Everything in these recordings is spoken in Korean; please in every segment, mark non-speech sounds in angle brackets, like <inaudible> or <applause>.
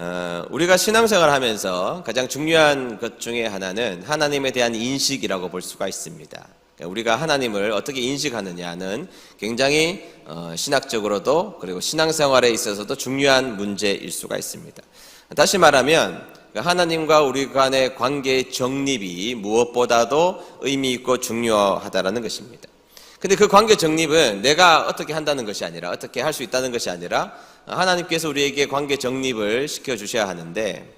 어, 우리가 신앙생활 하면서 가장 중요한 것 중에 하나는 하나님에 대한 인식이라고 볼 수가 있습니다. 그러니까 우리가 하나님을 어떻게 인식하느냐는 굉장히 어, 신학적으로도 그리고 신앙생활에 있어서도 중요한 문제일 수가 있습니다. 다시 말하면 그 하나님과 우리 간의 관계의 정립이 무엇보다도 의미 있고 중요하다라는 것입니다. 근데 그 관계 정립은 내가 어떻게 한다는 것이 아니라 어떻게 할 수 있다는 것이 아니라 하나님께서 우리에게 관계 정립을 시켜 주셔야 하는데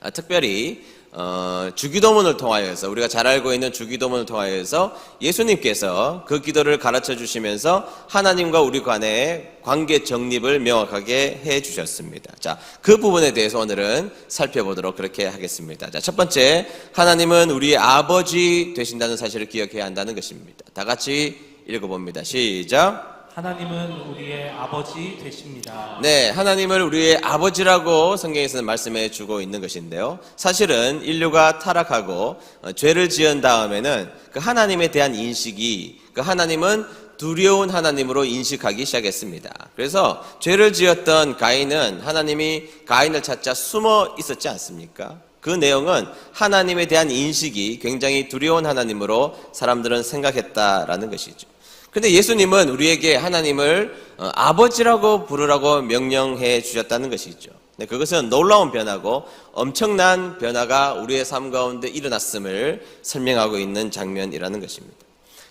아, 특별히 어, 주기도문을 통하여서 우리가 잘 알고 있는 주기도문을 통하여서 예수님께서 그 기도를 가르쳐 주시면서 하나님과 우리 간의 관계 정립을 명확하게 해 주셨습니다. 자, 그 부분에 대해서 오늘은 살펴보도록 그렇게 하겠습니다. 자, 첫 번째 하나님은 우리의 아버지 되신다는 사실을 기억해야 한다는 것입니다. 다 같이 읽어봅니다. 시작. 하나님은 우리의 아버지 되십니다. 네, 하나님을 우리의 아버지라고 성경에서는 말씀해 주고 있는 것인데요. 사실은 인류가 타락하고 어, 죄를 지은 다음에는 그 하나님에 대한 인식이 그 하나님은 두려운 하나님으로 인식하기 시작했습니다. 그래서 죄를 지었던 가인은 하나님이 가인을 찾자 숨어 있었지 않습니까? 그 내용은 하나님에 대한 인식이 굉장히 두려운 하나님으로 사람들은 생각했다라는 것이죠. 근데 예수님은 우리에게 하나님을 어, 아버지라고 부르라고 명령해 주셨다는 것이죠. 네, 그것은 놀라운 변화고 엄청난 변화가 우리의 삶 가운데 일어났음을 설명하고 있는 장면이라는 것입니다.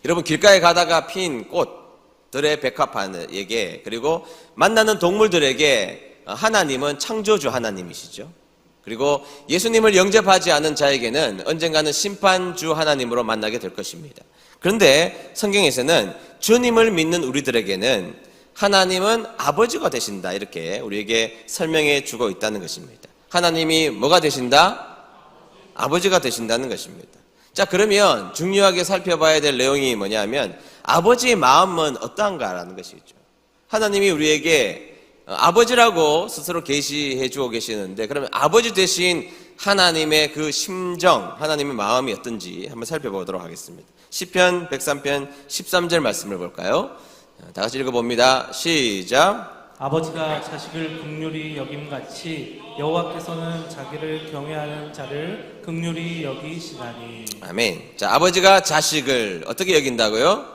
여러분 길가에 가다가 핀 꽃들의 백합화에게 그리고 만나는 동물들에게 어, 하나님은 창조주 하나님이시죠. 그리고 예수님을 영접하지 않은 자에게는 언젠가는 심판주 하나님으로 만나게 될 것입니다. 그런데 성경에서는 주님을 믿는 우리들에게는 하나님은 아버지가 되신다. 이렇게 우리에게 설명해 주고 있다는 것입니다. 하나님이 뭐가 되신다? 아버지가 되신다는 것입니다. 자, 그러면 중요하게 살펴봐야 될 내용이 뭐냐면 아버지의 마음은 어떠한가라는 것이죠. 하나님이 우리에게 아버지라고 스스로 계시해 주고 계시는데 그러면 아버지 대신 하나님의 그 심정, 하나님의 마음이 어떤지 한번 살펴보도록 하겠습니다. 시편 103편 13절 말씀을 볼까요? 다 같이 읽어봅니다. 시작. 아버지가 자식을 극률히 여김같이 여호와께서는 자기를 경외하는 자를 극률히 여기시나니 아멘. 자, 아버지가 자식을 어떻게 여긴다고요?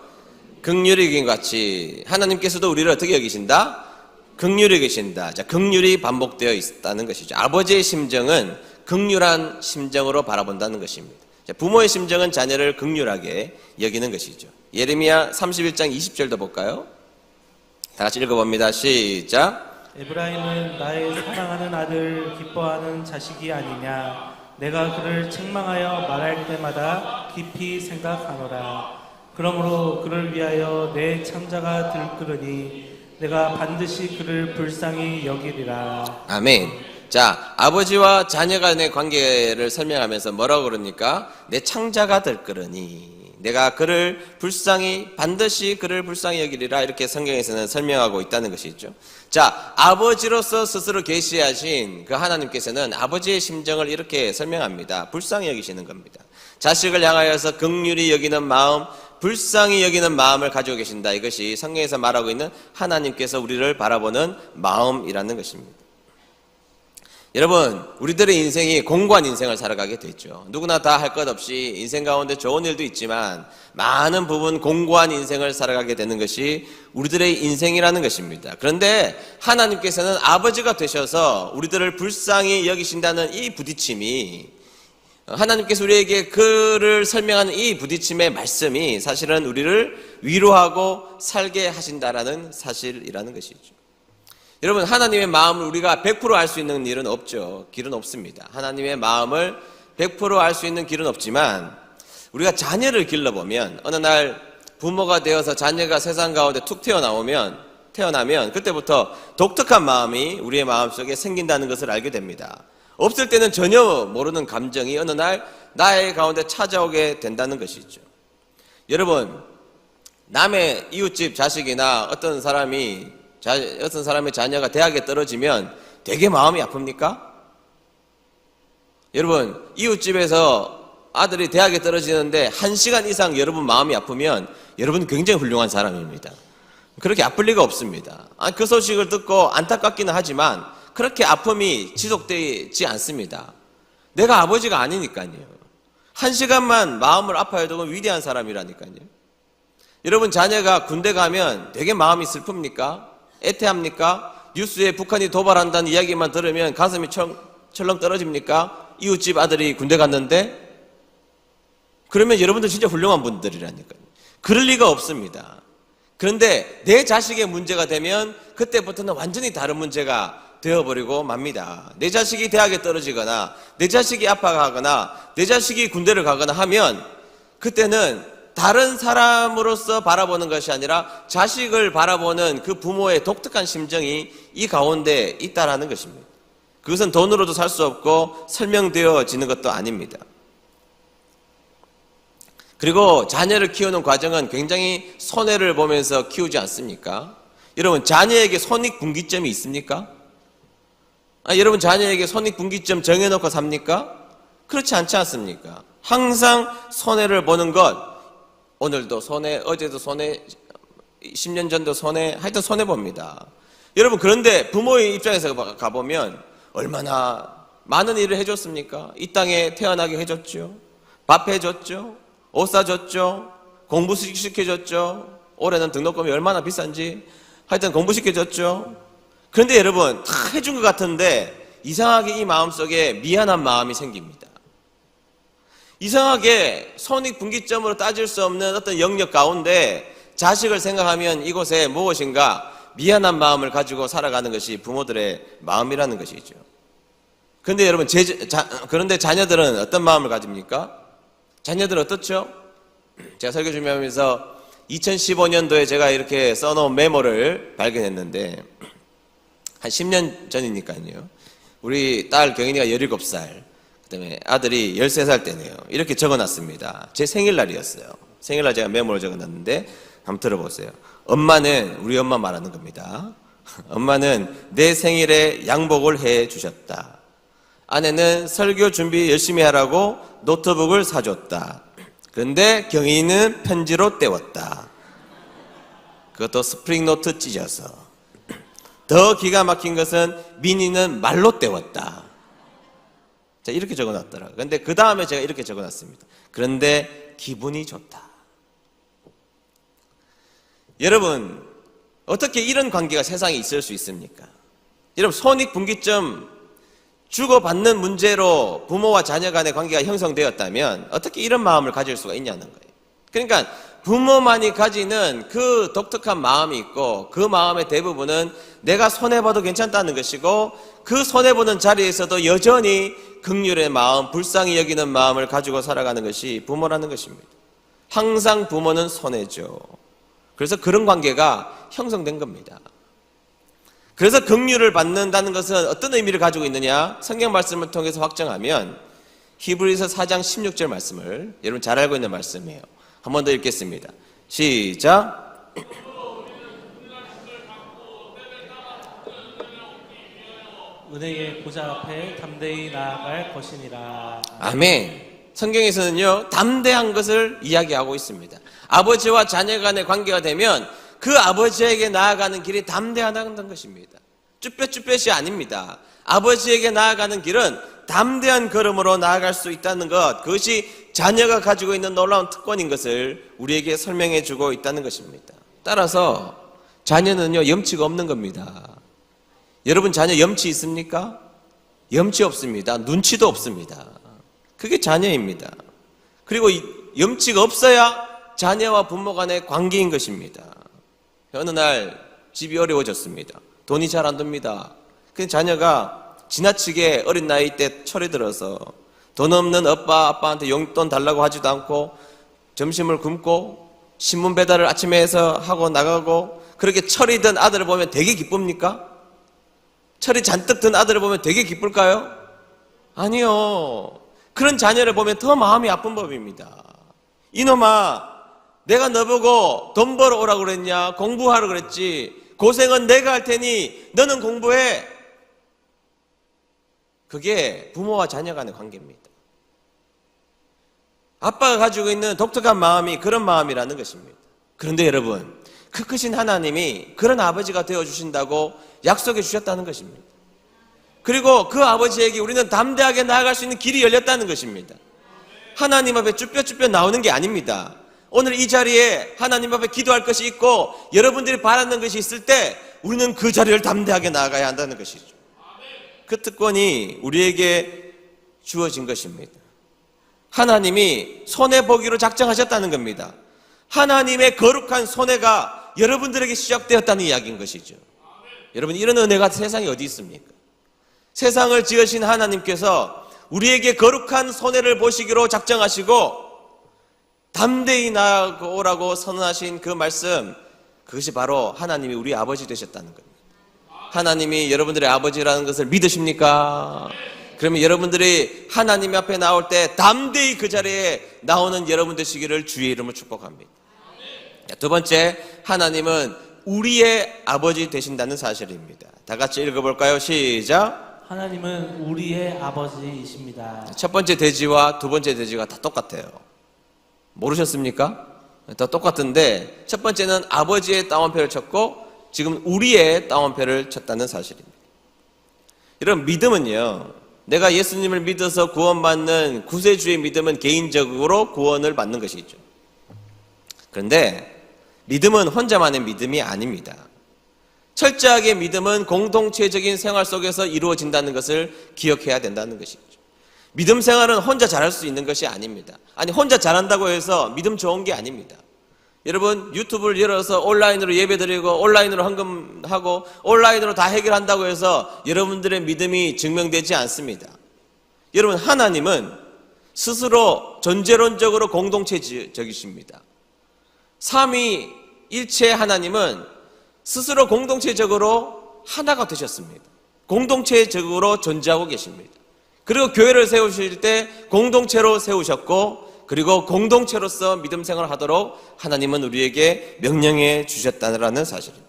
극률히 여긴 같이 하나님께서도 우리를 어떻게 여기신다? 극률히 계신다. 자, 극률이 반복되어 있다는 것이죠. 아버지의 심정은 극률한 심정으로 바라본다는 것입니다. 자, 부모의 심정은 자녀를 극률하게 여기는 것이죠. 예레미야 31장 20절도 볼까요? 다 같이 읽어봅니다. 시작. 에브라임은 나의 사랑하는 아들 기뻐하는 자식이 아니냐 내가 그를 책망하여 말할 때마다 깊이 생각하노라 그러므로 그를 위하여 내 창자가 들끓으니 내가 반드시 그를 불쌍히 여기리라 아멘. 자, 아버지와 자녀 간의 관계를 설명하면서 뭐라고 그러니까? 내 창자가 될 거러니. 내가 그를 불쌍히, 반드시 그를 불쌍히 여기리라. 이렇게 성경에서는 설명하고 있다는 것이죠. 자, 아버지로서 스스로 계시하신 그 하나님께서는 아버지의 심정을 이렇게 설명합니다. 불쌍히 여기시는 겁니다. 자식을 향하여서 극률이 여기는 마음, 불쌍히 여기는 마음을 가지고 계신다. 이것이 성경에서 말하고 있는 하나님께서 우리를 바라보는 마음이라는 것입니다. 여러분, 우리들의 인생이 공고한 인생을 살아가게 됐죠. 누구나 다 할 것 없이 인생 가운데 좋은 일도 있지만 많은 부분 공고한 인생을 살아가게 되는 것이 우리들의 인생이라는 것입니다. 그런데 하나님께서는 아버지가 되셔서 우리들을 불쌍히 여기신다는 이 부딪힘이 하나님께서 우리에게 그를 설명하는 이 부딪힘의 말씀이 사실은 우리를 위로하고 살게 하신다라는 사실이라는 것이죠. 여러분 하나님의 마음을 우리가 100%알 수 있는 일은 없죠. 길은 없습니다. 하나님의 마음을 100%알 수 있는 길은 없지만 우리가 자녀를 길러보면 어느 날 부모가 되어서 자녀가 세상 가운데 툭 튀어나오면 태어나면 그때부터 독특한 마음이 우리의 마음속에 생긴다는 것을 알게 됩니다. 없을 때는 전혀 모르는 감정이 어느 날 나의 가운데 찾아오게 된다는 것이죠. 여러분 남의 이웃집 자식이나 어떤 사람이 자, 어떤 사람의 자녀가 대학에 떨어지면 되게 마음이 아픕니까? 여러분, 이웃집에서 아들이 대학에 떨어지는데 한 시간 이상 여러분 마음이 아프면 여러분 굉장히 훌륭한 사람입니다. 그렇게 아플 리가 없습니다. 아, 그 소식을 듣고 안타깝기는 하지만 그렇게 아픔이 지속되지 않습니다. 내가 아버지가 아니니까요. 한 시간만 마음을 아파해도 위대한 사람이라니까요. 여러분 자녀가 군대 가면 되게 마음이 슬픕니까? 애태합니까? 뉴스에 북한이 도발한다는 이야기만 들으면 가슴이 철, 철렁 떨어집니까? 이웃집 아들이 군대 갔는데 그러면 여러분들 진짜 훌륭한 분들이라니까요. 그럴 리가 없습니다. 그런데 내 자식의 문제가 되면 그때부터는 완전히 다른 문제가 되어버리고 맙니다. 내 자식이 대학에 떨어지거나 내 자식이 아파가거나 내 자식이 군대를 가거나 하면 그때는 다른 사람으로서 바라보는 것이 아니라 자식을 바라보는 그 부모의 독특한 심정이 이 가운데 있다라는 것입니다. 그것은 돈으로도 살 수 없고 설명되어지는 것도 아닙니다. 그리고 자녀를 키우는 과정은 굉장히 손해를 보면서 키우지 않습니까? 여러분, 자녀에게 손익분기점이 있습니까? 아, 여러분, 자녀에게 손익분기점 정해놓고 삽니까? 그렇지 않지 않습니까? 항상 손해를 보는 것, 오늘도 손해, 어제도 손해, 10년 전도 손해, 하여튼 손해 봅니다. 여러분, 그런데 부모의 입장에서 가- 가보면 얼마나 많은 일을 해줬습니까? 이 땅에 태어나게 해줬죠. 밥 해줬죠. 옷 사줬죠. 공부 시켜줬죠. 올해는 등록금이 얼마나 비싼지 하여튼 공부시켜줬죠. 그런데 여러분, 다 해준 것 같은데 이상하게 이 마음속에 미안한 마음이 생깁니다. 이상하게 손익분기점으로 따질 수 없는 어떤 영역 가운데 자식을 생각하면 이곳에 무엇인가 미안한 마음을 가지고 살아가는 것이 부모들의 마음이라는 것이죠. 그런데 여러분, 제, 자, 그런데 자녀들은 어떤 마음을 가집니까? 자녀들 어떻죠? 제가 설교 준비하면서 2015년도에 제가 이렇게 써놓은 메모를 발견했는데 한 10년 전이니까요. 우리 딸 경인이가 17살, 그다음에 아들이 13살 때네요. 이렇게 적어놨습니다. 제 생일날이었어요. 생일날 제가 메모를 적어놨는데 한번 들어보세요. 엄마는 우리 엄마 말하는 겁니다. <laughs> 엄마는 내 생일에 양복을 해 주셨다. 아내는 설교 준비 열심히 하라고 노트북을 사줬다. 그런데 경인은 편지로 때웠다. 그것도 스프링 노트 찢어서. <clears throat> 더 기가 막힌 것은 민희는 말로 때웠다. 자, 이렇게 적어 놨더라고요. 근데 그 다음에 제가 이렇게 적어 놨습니다. 그런데 기분이 좋다. 여러분, 어떻게 이런 관계가 세상에 있을 수 있습니까? 여러분, 손익분기점 주고받는 문제로 부모와 자녀 간의 관계가 형성되었다면 어떻게 이런 마음을 가질 수가 있냐는 거예요. 그러니까 부모만이 가지는 그 독특한 마음이 있고 그 마음의 대부분은 내가 손해봐도 괜찮다는 것이고 그 손해보는 자리에서도 여전히 극률의 마음, 불쌍히 여기는 마음을 가지고 살아가는 것이 부모라는 것입니다. 항상 부모는 손해죠. 그래서 그런 관계가 형성된 겁니다. 그래서 긍휼을 받는다는 것은 어떤 의미를 가지고 있느냐? 성경 말씀을 통해서 확정하면 히브리서 4장 16절 말씀을 여러분 잘 알고 있는 말씀이에요. 한 번 더 읽겠습니다. 시작. 은혜의 보좌 앞에 담대히 나아갈 것이니라. 아멘. 성경에서는요, 담대한 것을 이야기하고 있습니다. 아버지와 자녀 간의 관계가 되면 그 아버지에게 나아가는 길이 담대하다는 것입니다. 쭈뼛쭈뼛이 아닙니다. 아버지에게 나아가는 길은 담대한 걸음으로 나아갈 수 있다는 것, 그것이 자녀가 가지고 있는 놀라운 특권인 것을 우리에게 설명해 주고 있다는 것입니다. 따라서 자녀는요, 염치가 없는 겁니다. 여러분 자녀 염치 있습니까? 염치 없습니다. 눈치도 없습니다. 그게 자녀입니다. 그리고 이 염치가 없어야 자녀와 부모 간의 관계인 것입니다. 어느 날 집이 어려워졌습니다. 돈이 잘안 됩니다. 그 자녀가 지나치게 어린 나이 때 철이 들어서 돈 없는 아빠, 아빠한테 용돈 달라고 하지도 않고 점심을 굶고 신문 배달을 아침에 해서 하고 나가고 그렇게 철이 든 아들을 보면 되게 기쁩니까? 철이 잔뜩 든 아들을 보면 되게 기쁠까요? 아니요. 그런 자녀를 보면 더 마음이 아픈 법입니다. 이놈아, 내가 너보고 돈 벌어 오라고 그랬냐? 공부하라 그랬지. 고생은 내가 할 테니 너는 공부해. 그게 부모와 자녀 간의 관계입니다. 아빠가 가지고 있는 독특한 마음이 그런 마음이라는 것입니다. 그런데 여러분, 그 크신 하나님이 그런 아버지가 되어 주신다고 약속해 주셨다는 것입니다. 그리고 그 아버지에게 우리는 담대하게 나아갈 수 있는 길이 열렸다는 것입니다. 하나님 앞에 쭈뼛쭈뼛 나오는 게 아닙니다. 오늘 이 자리에 하나님 앞에 기도할 것이 있고 여러분들이 바라는 것이 있을 때 우리는 그 자리를 담대하게 나아가야 한다는 것이죠. 그 특권이 우리에게 주어진 것입니다. 하나님이 손해 보기로 작정하셨다는 겁니다. 하나님의 거룩한 손해가 여러분들에게 시작되었다는 이야기인 것이죠. 여러분, 이런 은혜가 세상에 어디 있습니까? 세상을 지으신 하나님께서 우리에게 거룩한 손해를 보시기로 작정하시고 담대히 나아오라고 선언하신 그 말씀, 그것이 바로 하나님이 우리 아버지 되셨다는 겁니다. 하나님이 여러분들의 아버지라는 것을 믿으십니까? 그러면 여러분들이 하나님 앞에 나올 때 담대히 그 자리에 나오는 여러분 되시기를 주의 이름으로 축복합니다. 자, 두 번째, 하나님은 우리의 아버지 되신다는 사실입니다. 다 같이 읽어볼까요? 시작. 하나님은 우리의 아버지이십니다. 첫 번째 돼지와 두 번째 돼지가 다 똑같아요. 모르셨습니까? 다 똑같은데 첫 번째는 아버지의 따옴표를 쳤고 지금 우리의 따옴표를 쳤다는 사실입니다. 이런 믿음은요. 내가 예수님을 믿어서 구원받는 구세주의 믿음은 개인적으로 구원을 받는 것이죠. 그런데 믿음은 혼자만의 믿음이 아닙니다. 철저하게 믿음은 공동체적인 생활 속에서 이루어진다는 것을 기억해야 된다는 것이죠. 믿음 생활은 혼자 잘할 수 있는 것이 아닙니다. 아니, 혼자 잘한다고 해서 믿음 좋은 게 아닙니다. 여러분, 유튜브를 열어서 온라인으로 예배 드리고, 온라인으로 헌금하고, 온라인으로 다 해결한다고 해서 여러분들의 믿음이 증명되지 않습니다. 여러분, 하나님은 스스로 전제론적으로 공동체적이십니다. 삼위 일체 하나님은 스스로 공동체적으로 하나가 되셨습니다. 공동체적으로 존재하고 계십니다. 그리고 교회를 세우실 때 공동체로 세우셨고 그리고 공동체로서 믿음 생활을 하도록 하나님은 우리에게 명령해 주셨다는 사실입니다.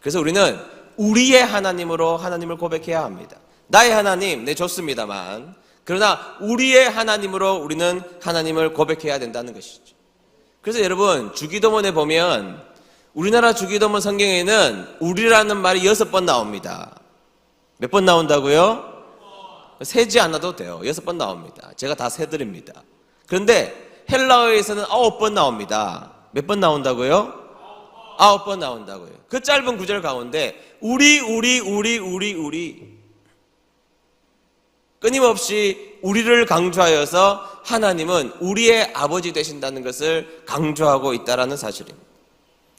그래서 우리는 우리의 하나님으로 하나님을 고백해야 합니다. 나의 하나님, 네, 좋습니다만. 그러나 우리의 하나님으로 우리는 하나님을 고백해야 된다는 것이죠. 그래서 여러분, 주기도문에 보면 우리나라 주기도문 성경에는 우리라는 말이 여섯 번 나옵니다. 몇 번 나온다고요? 세지 않아도 돼요. 여섯 번 나옵니다. 제가 다 세드립니다. 그런데 헬라어에서는 아홉 번 나옵니다. 몇 번 나온다고요? 아홉 번 나온다고요. 그 짧은 구절 가운데 우리 우리 우리 우리 우리 끊임없이 우리를 강조하여서 하나님은 우리의 아버지 되신다는 것을 강조하고 있다라는 사실입니다.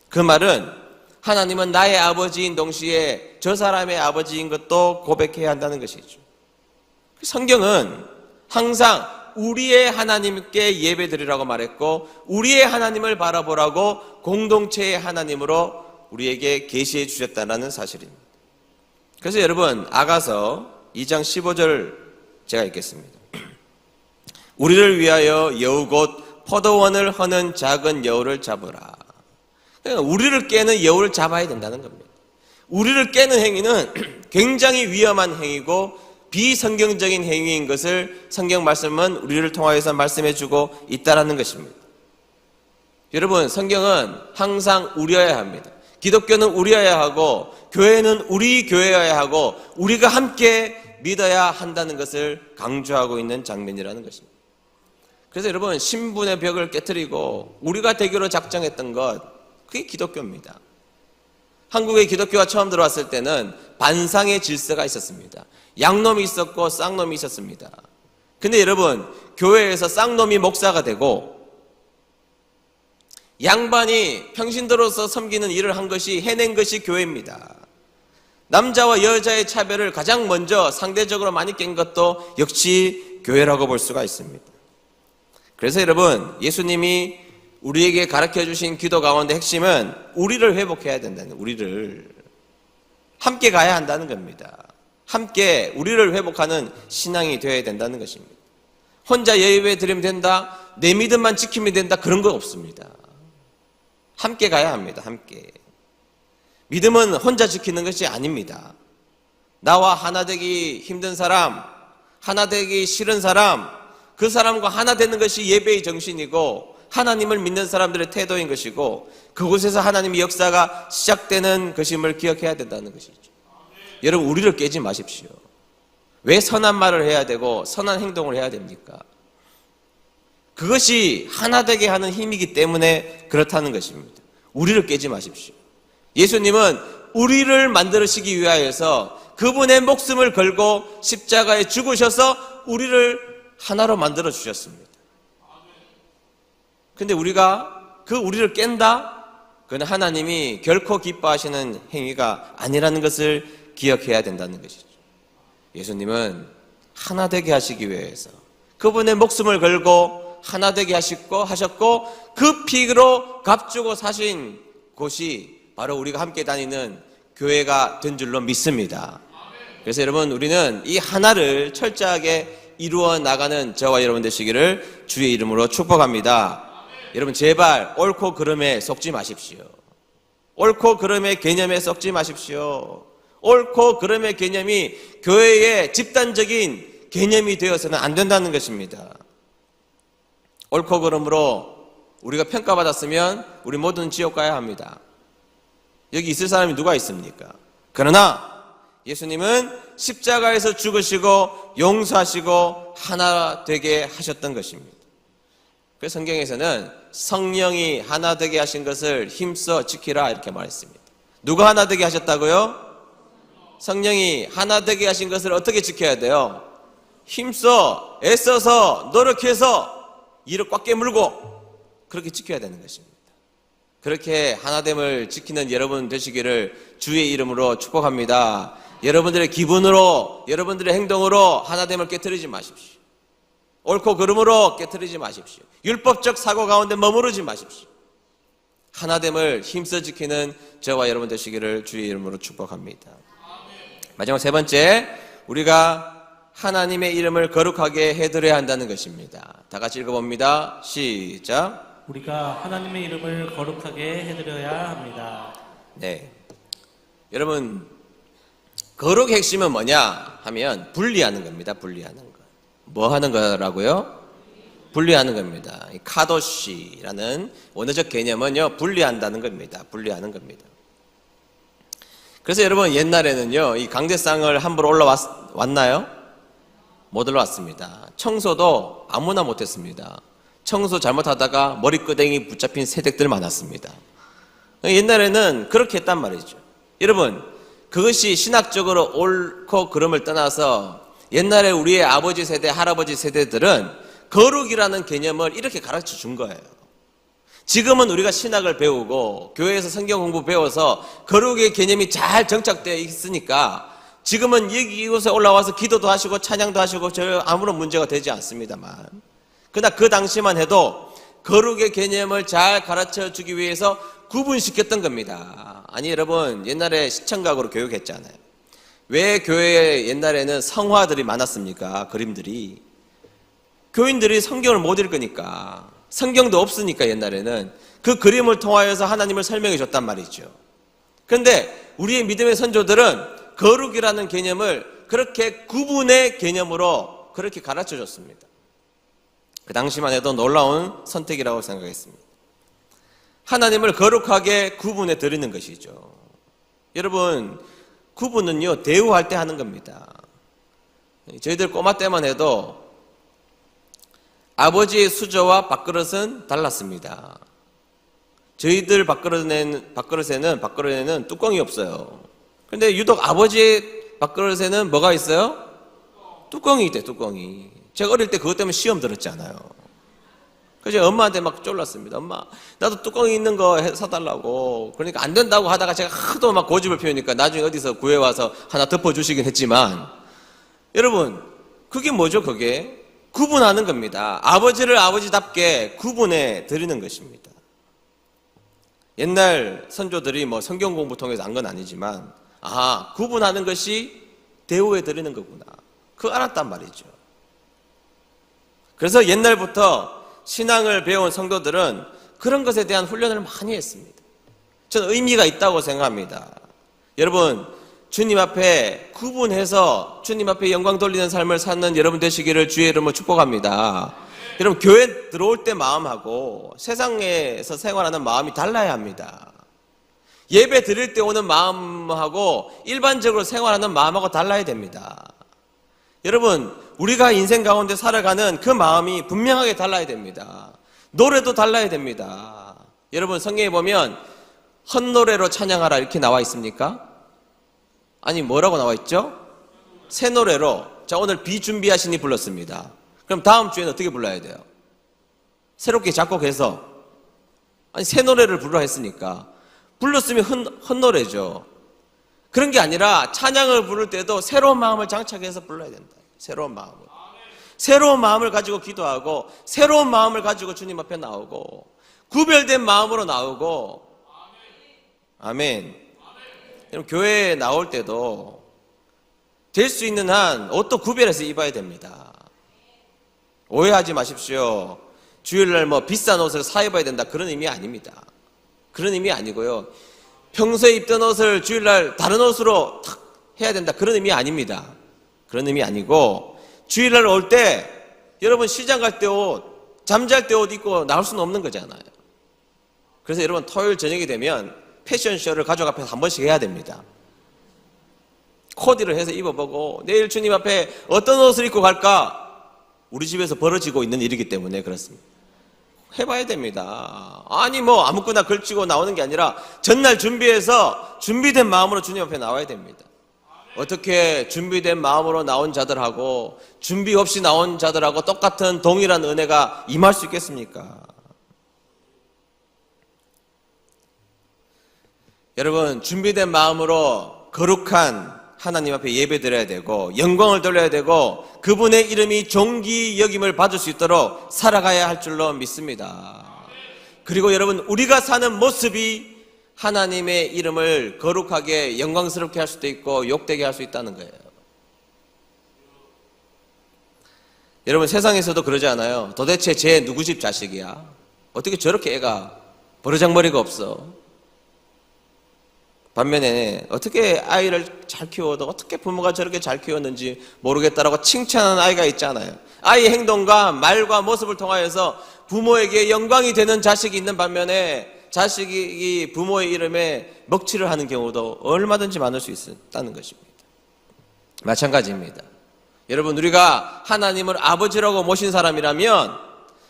그 말은 하나님은 나의 아버지인 동시에 저 사람의 아버지인 것도 고백해야 한다는 것이죠. 성경은 항상 우리의 하나님께 예배드리라고 말했고 우리의 하나님을 바라보라고 공동체의 하나님으로 우리에게 계시해 주셨다는 사실입니다. 그래서 여러분 아가서 2장 15절 제가 읽겠습니다. <clears throat> 우리를 위하여 여우 곧 포도원을 허는 작은 여우를 잡으라. 그러니까 우리를 깨는 여우를 잡아야 된다는 겁니다. 우리를 깨는 행위는 <clears throat> 굉장히 위험한 행위고 비성경적인 행위인 것을 성경 말씀은 우리를 통하여서 말씀해 주고 있다라는 것입니다. 여러분, 성경은 항상 우려야 합니다. 기독교는 우려야 하고 교회는 우리 교회여야 하고 우리가 함께 믿어야 한다는 것을 강조하고 있는 장면이라는 것입니다. 그래서 여러분 신분의 벽을 깨뜨리고 우리가 되기로 작정했던 것 그게 기독교입니다. 한국에 기독교가 처음 들어왔을 때는 반상의 질서가 있었습니다. 양놈이 있었고 쌍놈이 있었습니다. 근데 여러분 교회에서 쌍놈이 목사가 되고 양반이 평신도로서 섬기는 일을 한 것이 해낸 것이 교회입니다. 남자와 여자의 차별을 가장 먼저 상대적으로 많이 깬 것도 역시 교회라고 볼 수가 있습니다. 그래서 여러분, 예수님이 우리에게 가르쳐 주신 기도 가운데 핵심은 우리를 회복해야 된다는, 우리를. 함께 가야 한다는 겁니다. 함께 우리를 회복하는 신앙이 되어야 된다는 것입니다. 혼자 예배 드리면 된다, 내 믿음만 지키면 된다, 그런 거 없습니다. 함께 가야 합니다, 함께. 믿음은 혼자 지키는 것이 아닙니다. 나와 하나 되기 힘든 사람, 하나 되기 싫은 사람, 그 사람과 하나 되는 것이 예배의 정신이고 하나님을 믿는 사람들의 태도인 것이고 그곳에서 하나님의 역사가 시작되는 것임을 기억해야 된다는 것이죠. 여러분 우리를 깨지 마십시오. 왜 선한 말을 해야 되고 선한 행동을 해야 됩니까? 그것이 하나 되게 하는 힘이기 때문에 그렇다는 것입니다. 우리를 깨지 마십시오. 예수님은 우리를 만들으시기 위하여서 그분의 목숨을 걸고 십자가에 죽으셔서 우리를 하나로 만들어 주셨습니다. 근데 우리가 그 우리를 깬다? 그는 하나님이 결코 기뻐하시는 행위가 아니라는 것을 기억해야 된다는 것이죠. 예수님은 하나 되게 하시기 위해서 그분의 목숨을 걸고 하나 되게 하셨고 하셨고 그 피로 값주고 사신 곳이 바로 우리가 함께 다니는 교회가 된 줄로 믿습니다. 그래서 여러분 우리는 이 하나를 철저하게 이루어 나가는 저와 여러분 되시기를 주의 이름으로 축복합니다. 여러분 제발 옳고 그름에 속지 마십시오. 옳고 그름의 개념에 썩지 마십시오. 옳고 그름의 개념이 교회의 집단적인 개념이 되어서는 안 된다는 것입니다. 옳고 그름으로 우리가 평가받았으면 우리 모두는 지옥 가야 합니다. 여기 있을 사람이 누가 있습니까? 그러나 예수님은 십자가에서 죽으시고 용서하시고 하나 되게 하셨던 것입니다. 그래서 성경에서는 성령이 하나 되게 하신 것을 힘써 지키라 이렇게 말했습니다. 누가 하나 되게 하셨다고요? 성령이 하나 되게 하신 것을 어떻게 지켜야 돼요? 힘써 애써서 노력해서 이를 꽉 깨물고 그렇게 지켜야 되는 것입니다. 그렇게 하나됨을 지키는 여러분 되시기를 주의 이름으로 축복합니다. 여러분들의 기분으로 여러분들의 행동으로 하나됨을 깨뜨리지 마십시오. 옳고 그름으로 깨뜨리지 마십시오. 율법적 사고 가운데 머무르지 마십시오. 하나됨을 힘써 지키는 저와 여러분 되시기를 주의 이름으로 축복합니다. 마지막 세 번째, 우리가 하나님의 이름을 거룩하게 해드려야 한다는 것입니다. 다 같이 읽어봅니다. 시작. 우리가 하나님의 이름을 거룩하게 해드려야 합니다. 네. 여러분, 거룩의 핵심은 뭐냐 하면 분리하는 겁니다. 분리하는 거. 뭐 하는 거라고요? 분리하는 겁니다. 이 카도시라는 원어적 개념은요, 분리한다는 겁니다. 분리하는 겁니다. 그래서 여러분, 옛날에는요, 이 강대상을 함부로 올라왔나요? 못 올라왔습니다. 청소도 아무나 못했습니다. 청소 잘못하다가 머리끄댕이 붙잡힌 새댁들 많았습니다. 옛날에는 그렇게 했단 말이죠. 여러분, 그것이 신학적으로 옳고 그름을 떠나서 옛날에 우리의 아버지 세대, 할아버지 세대들은 거룩이라는 개념을 이렇게 가르쳐 준 거예요. 지금은 우리가 신학을 배우고 교회에서 성경 공부 배워서 거룩의 개념이 잘 정착되어 있으니까 지금은 여기 이곳에 올라와서 기도도 하시고 찬양도 하시고 저 아무런 문제가 되지 않습니다만 그러나 그 당시만 해도 거룩의 개념을 잘 가르쳐 주기 위해서 구분시켰던 겁니다. 아니 여러분 옛날에 시청각으로 교육했잖아요. 왜 교회에 옛날에는 성화들이 많았습니까? 그림들이. 교인들이 성경을 못 읽으니까. 성경도 없으니까 옛날에는. 그 그림을 통하여서 하나님을 설명해 줬단 말이죠. 그런데 우리의 믿음의 선조들은 거룩이라는 개념을 그렇게 구분의 개념으로 그렇게 가르쳐 줬습니다. 그 당시만 해도 놀라운 선택이라고 생각했습니다. 하나님을 거룩하게 구분해 드리는 것이죠. 여러분, 구분은요, 대우할 때 하는 겁니다. 저희들 꼬마 때만 해도 아버지의 수저와 밥그릇은 달랐습니다. 저희들 밥그릇에는, 밥그릇에는, 밥그릇에는 뚜껑이 없어요. 근데 유독 아버지의 밥그릇에는 뭐가 있어요? 뚜껑이 있대, 뚜껑이. 제가 어릴 때 그것 때문에 시험 들었잖아요. 그래서 엄마한테 막 쫄랐습니다. 엄마, 나도 뚜껑이 있는 거 사달라고. 그러니까 안 된다고 하다가 제가 하도 막 고집을 피우니까 나중에 어디서 구해와서 하나 덮어주시긴 했지만, 여러분, 그게 뭐죠, 그게? 구분하는 겁니다. 아버지를 아버지답게 구분해 드리는 것입니다. 옛날 선조들이 뭐 성경 공부 통해서 안 건 아니지만, 아, 구분하는 것이 대우해 드리는 거구나. 그거 알았단 말이죠. 그래서 옛날부터 신앙을 배운 성도들은 그런 것에 대한 훈련을 많이 했습니다. 저는 의미가 있다고 생각합니다. 여러분, 주님 앞에 구분해서 주님 앞에 영광 돌리는 삶을 사는 여러분 되시기를 주의 이름으로 축복합니다. 여러분, 교회 들어올 때 마음하고 세상에서 생활하는 마음이 달라야 합니다. 예배 드릴 때 오는 마음하고 일반적으로 생활하는 마음하고 달라야 됩니다. 여러분, 우리가 인생 가운데 살아가는 그 마음이 분명하게 달라야 됩니다. 노래도 달라야 됩니다. 여러분, 성경에 보면 헛노래로 찬양하라 이렇게 나와 있습니까? 아니, 뭐라고 나와 있죠? 새 노래로. 자, 오늘 비준비하시니 불렀습니다. 그럼 다음 주에는 어떻게 불러야 돼요? 새롭게 작곡해서. 아니, 새 노래를 부르라 했으니까. 불렀으면 헛, 헛노래죠. 그런 게 아니라 찬양을 부를 때도 새로운 마음을 장착해서 불러야 된다. 새로운 마음을. 새로운 마음을 가지고 기도하고 새로운 마음을 가지고 주님 앞에 나오고 구별된 마음으로 나오고 아멘. 교회에 나올 때도 될 수 있는 한 옷도 구별해서 입어야 됩니다. 오해하지 마십시오. 주일날 뭐 비싼 옷을 사 입어야 된다 그런 의미 아닙니다. 그런 의미 아니고요. 평소에 입던 옷을 주일날 다른 옷으로 탁 해야 된다. 그런 의미 아닙니다. 그런 의미 아니고 주일날 올 때 여러분 시장 갈 때 옷, 잠잘 때 옷 입고 나올 수는 없는 거잖아요. 그래서 여러분 토요일 저녁이 되면 패션쇼를 가족 앞에서 한 번씩 해야 됩니다. 코디를 해서 입어보고 내일 주님 앞에 어떤 옷을 입고 갈까? 우리 집에서 벌어지고 있는 일이기 때문에 그렇습니다. 해봐야 됩니다. 아니 뭐 아무거나 걸치고 나오는 게 아니라 전날 준비해서 준비된 마음으로 주님 앞에 나와야 됩니다. 어떻게 준비된 마음으로 나온 자들하고 준비 없이 나온 자들하고 똑같은 동일한 은혜가 임할 수 있겠습니까? 여러분 준비된 마음으로 거룩한 하나님 앞에 예배 드려야 되고 영광을 돌려야 되고 그분의 이름이 존귀 여김을 받을 수 있도록 살아가야 할 줄로 믿습니다. 그리고 여러분 우리가 사는 모습이 하나님의 이름을 거룩하게 영광스럽게 할 수도 있고 욕되게 할 수 있다는 거예요. 여러분 세상에서도 그러지 않아요. 도대체 쟤 누구 집 자식이야? 어떻게 저렇게 애가 버르장머리가 없어? 반면에 어떻게 아이를 잘 키워도 어떻게 부모가 저렇게 잘 키웠는지 모르겠다라고 칭찬하는 아이가 있잖아요. 아이의 행동과 말과 모습을 통하여서 부모에게 영광이 되는 자식이 있는 반면에 자식이 이 부모의 이름에 먹칠을 하는 경우도 얼마든지 많을 수 있다는 것입니다. 마찬가지입니다. 여러분 우리가 하나님을 아버지라고 모신 사람이라면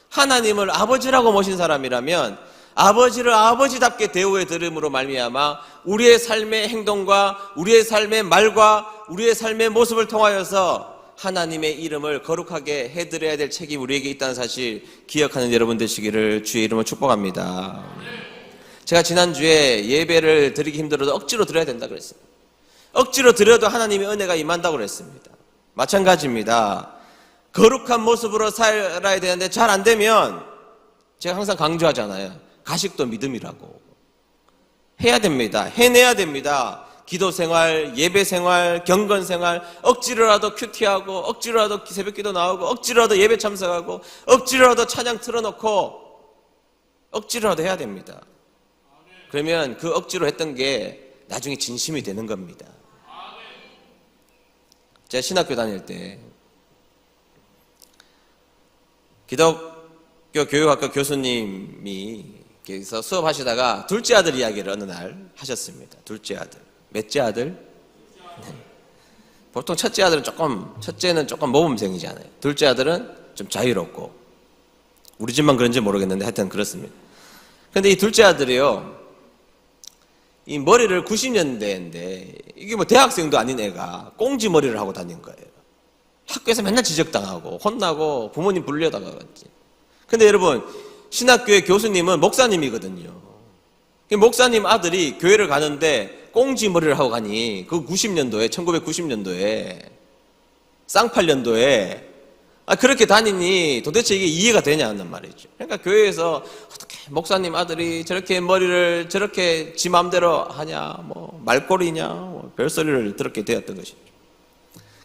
하나님을 아버지라고 모신 사람이라면 아버지를 아버지답게 대우해 들음으로 말미암아 우리의 삶의 행동과 우리의 삶의 말과 우리의 삶의 모습을 통하여서 하나님의 이름을 거룩하게 해드려야 될 책임이 우리에게 있다는 사실 기억하는 여러분 되시기를 주의 이름으로 축복합니다. 제가 지난주에 예배를 드리기 힘들어도 억지로 드려야 된다 그랬어요. 억지로 드려도 하나님의 은혜가 임한다고 그랬습니다. 마찬가지입니다. 거룩한 모습으로 살아야 되는데 잘 안 되면 제가 항상 강조하잖아요. 가식도 믿음이라고. 해야 됩니다. 해내야 됩니다. 기도 생활, 예배 생활, 경건 생활, 억지로라도 큐티하고, 억지로라도 새벽 기도 나오고, 억지로라도 예배 참석하고, 억지로라도 찬양 틀어놓고, 억지로라도 해야 됩니다. 그러면 그 억지로 했던 게 나중에 진심이 되는 겁니다. 제가 신학교 다닐 때, 기독교 교육학과 교수님이 여기서 수업하시다가 둘째 아들 이야기를 어느 날 하셨습니다. 둘째 아들. 몇째 아들? 네. 보통 첫째 아들은 조금, 첫째는 조금 모범생이잖아요. 둘째 아들은 좀 자유롭고. 우리 집만 그런지 모르겠는데 하여튼 그렇습니다. 근데 이 둘째 아들이요. 이 머리를 90년대인데 이게 뭐 대학생도 아닌 애가 꽁지 머리를 하고 다닌 거예요. 학교에서 맨날 지적당하고 혼나고 부모님 불려다가겠지. 근데 여러분 신학교의 교수님은 목사님이거든요. 그 목사님 아들이 교회를 가는데 꽁지 머리를 하고 가니 그 90년도에 1990년도에 쌍팔년도에 아, 그렇게 다니니 도대체 이게 이해가 되냐는 말이죠. 그러니까 교회에서 어떻게 목사님 아들이 저렇게 머리를 저렇게 지 마음대로 하냐, 뭐 말꼬리냐, 뭐 별소리를 들었게 되었던 것이죠.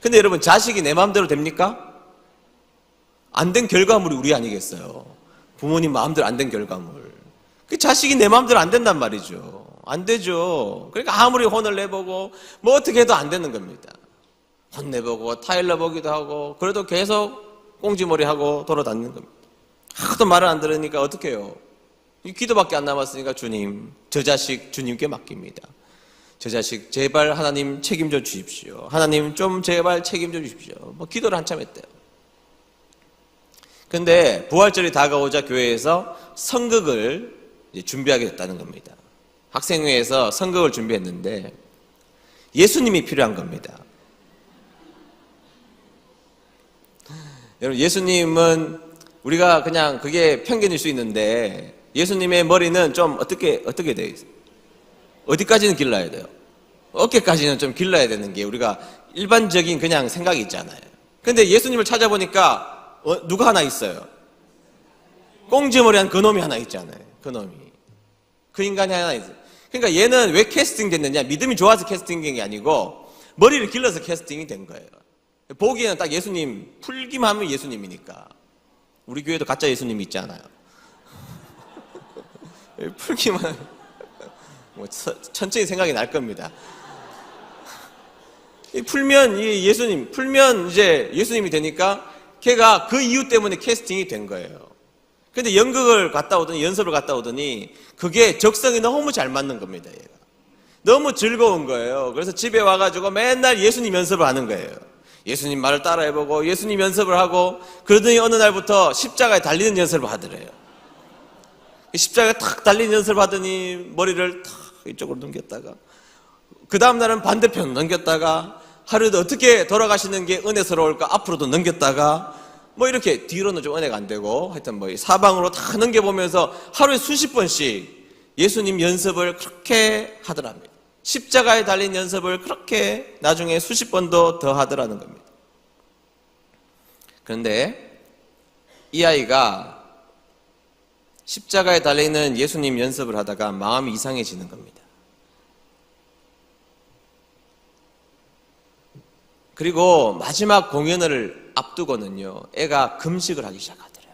근데 여러분 자식이 내 마음대로 됩니까? 안 된 결과물이 우리 아니겠어요. 부모님 마음대로 안 된 결과물. 그 자식이 내 마음대로 안 된단 말이죠. 안 되죠. 그러니까 아무리 혼을 내보고 뭐 어떻게 해도 안 되는 겁니다. 혼내보고 타일러 보기도 하고 그래도 계속 꽁지머리 하고 돌아다니는 겁니다. 하도 말을 안 들으니까 어떻게 해요? 이 기도밖에 안 남았으니까 주님, 저 자식 주님께 맡깁니다. 저 자식 제발 하나님 책임져 주십시오. 하나님 좀 제발 책임져 주십시오. 뭐 기도를 한참 했대요. 근데 부활절이 다가오자 교회에서 성극을 준비하게 됐다는 겁니다. 학생회에서 성극을 준비했는데 예수님이 필요한 겁니다. 여러분 예수님은 우리가 그냥 그게 편견일 수 있는데 예수님의 머리는 좀 어떻게 어떻게 돼 있어요? 어디까지는 길러야 돼요? 어깨까지는 좀 길러야 되는 게 우리가 일반적인 그냥 생각이 있잖아요. 근데 예수님을 찾아보니까 어, 누가 하나 있어요? 꽁지머리한 그놈이 하나 있잖아요. 그놈이. 그 인간이 하나 있어요. 그러니까 얘는 왜 캐스팅 됐느냐? 믿음이 좋아서 캐스팅 된 게 아니고 머리를 길러서 캐스팅이 된 거예요. 보기에는 딱 예수님 풀기만 하면 예수님이니까. 우리 교회도 가짜 예수님이 있잖아요. <laughs> 풀기만 뭐 천- 천천히 생각이 날 겁니다. 이 풀면 이 예수님 풀면 이제 예수님이 되니까 걔가 그 이유 때문에 캐스팅이 된 거예요. 근데 연극을 갔다 오더니 연습을 갔다 오더니 그게 적성이 너무 잘 맞는 겁니다. 얘가. 너무 즐거운 거예요. 그래서 집에 와가지고 맨날 예수님 연습을 하는 거예요. 예수님 말을 따라해보고 예수님 연습을 하고 그러더니 어느 날부터 십자가에 달리는 연습을 하더래요. 십자가에 탁 달리는 연습을 하더니 머리를 탁 이쪽으로 넘겼다가 그 다음 날은 반대편 넘겼다가 하루도 어떻게 돌아가시는 게 은혜스러울까 앞으로도 넘겼다가 뭐 이렇게 뒤로는 좀 은혜가 안 되고 하여튼 뭐 사방으로 다 넘겨보면서 하루에 수십 번씩 예수님 연습을 그렇게 하더랍니다. 십자가에 달린 연습을 그렇게 나중에 수십 번도 더 하더라는 겁니다. 그런데 이 아이가 십자가에 달리는 예수님 연습을 하다가 마음이 이상해지는 겁니다. 그리고 마지막 공연을 앞두고는요, 애가 금식을 하기 시작하더래요.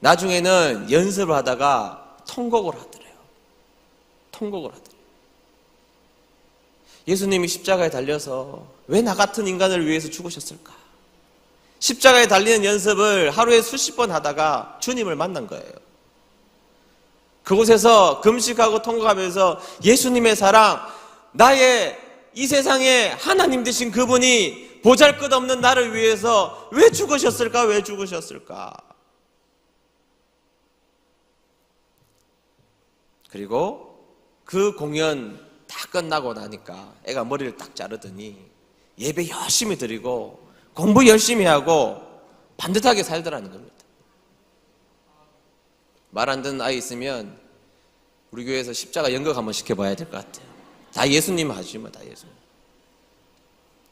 나중에는 연습을 하다가 통곡을 하더래요. 통곡을 하더래요. 예수님이 십자가에 달려서 왜 나 같은 인간을 위해서 죽으셨을까? 십자가에 달리는 연습을 하루에 수십 번 하다가 주님을 만난 거예요. 그곳에서 금식하고 통곡하면서 예수님의 사랑, 나의 이 세상에 하나님 되신 그분이 보잘 것 없는 나를 위해서 왜 죽으셨을까? 왜 죽으셨을까? 그리고 그 공연 다 끝나고 나니까 애가 머리를 딱 자르더니 예배 열심히 드리고 공부 열심히 하고 반듯하게 살더라는 겁니다. 말 안 듣는 아이 있으면 우리 교회에서 십자가 연극 한번 시켜봐야 될 것 같아요. 다 예수님 뭐, 다 예수님.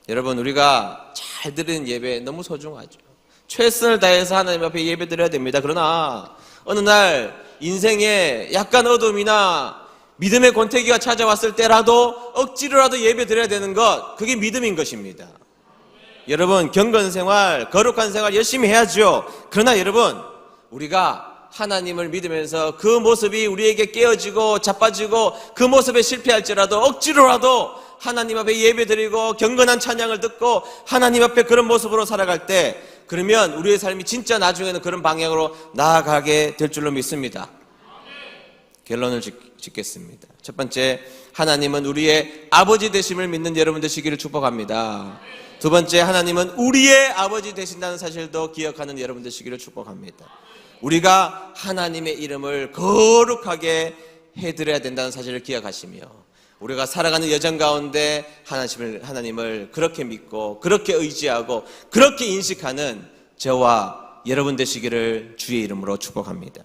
여러분, 우리가 잘 드리는 예배 너무 소중하죠. 최선을 다해서 하나님 앞에 예배 드려야 됩니다. 그러나, 어느 날 인생에 약간 어둠이나 믿음의 권태기가 찾아왔을 때라도 억지로라도 예배 드려야 되는 것, 그게 믿음인 것입니다. 여러분, 경건 생활, 거룩한 생활 열심히 해야죠. 그러나 여러분, 우리가 하나님을 믿으면서 그 모습이 우리에게 깨어지고 자빠지고 그 모습에 실패할지라도 억지로라도 하나님 앞에 예배 드리고 경건한 찬양을 듣고 하나님 앞에 그런 모습으로 살아갈 때 그러면 우리의 삶이 진짜 나중에는 그런 방향으로 나아가게 될 줄로 믿습니다. 결론을 짓, 짓겠습니다. 첫 번째, 하나님은 우리의 아버지 되심을 믿는 여러분 되시기를 축복합니다. 두 번째, 하나님은 우리의 아버지 되신다는 사실도 기억하는 여러분 되시기를 축복합니다. 우리가 하나님의 이름을 거룩하게 해드려야 된다는 사실을 기억하시며 우리가 살아가는 여정 가운데 하나님을, 하나님을 그렇게 믿고 그렇게 의지하고 그렇게 인식하는 저와 여러분 되시기를 주의 이름으로 축복합니다.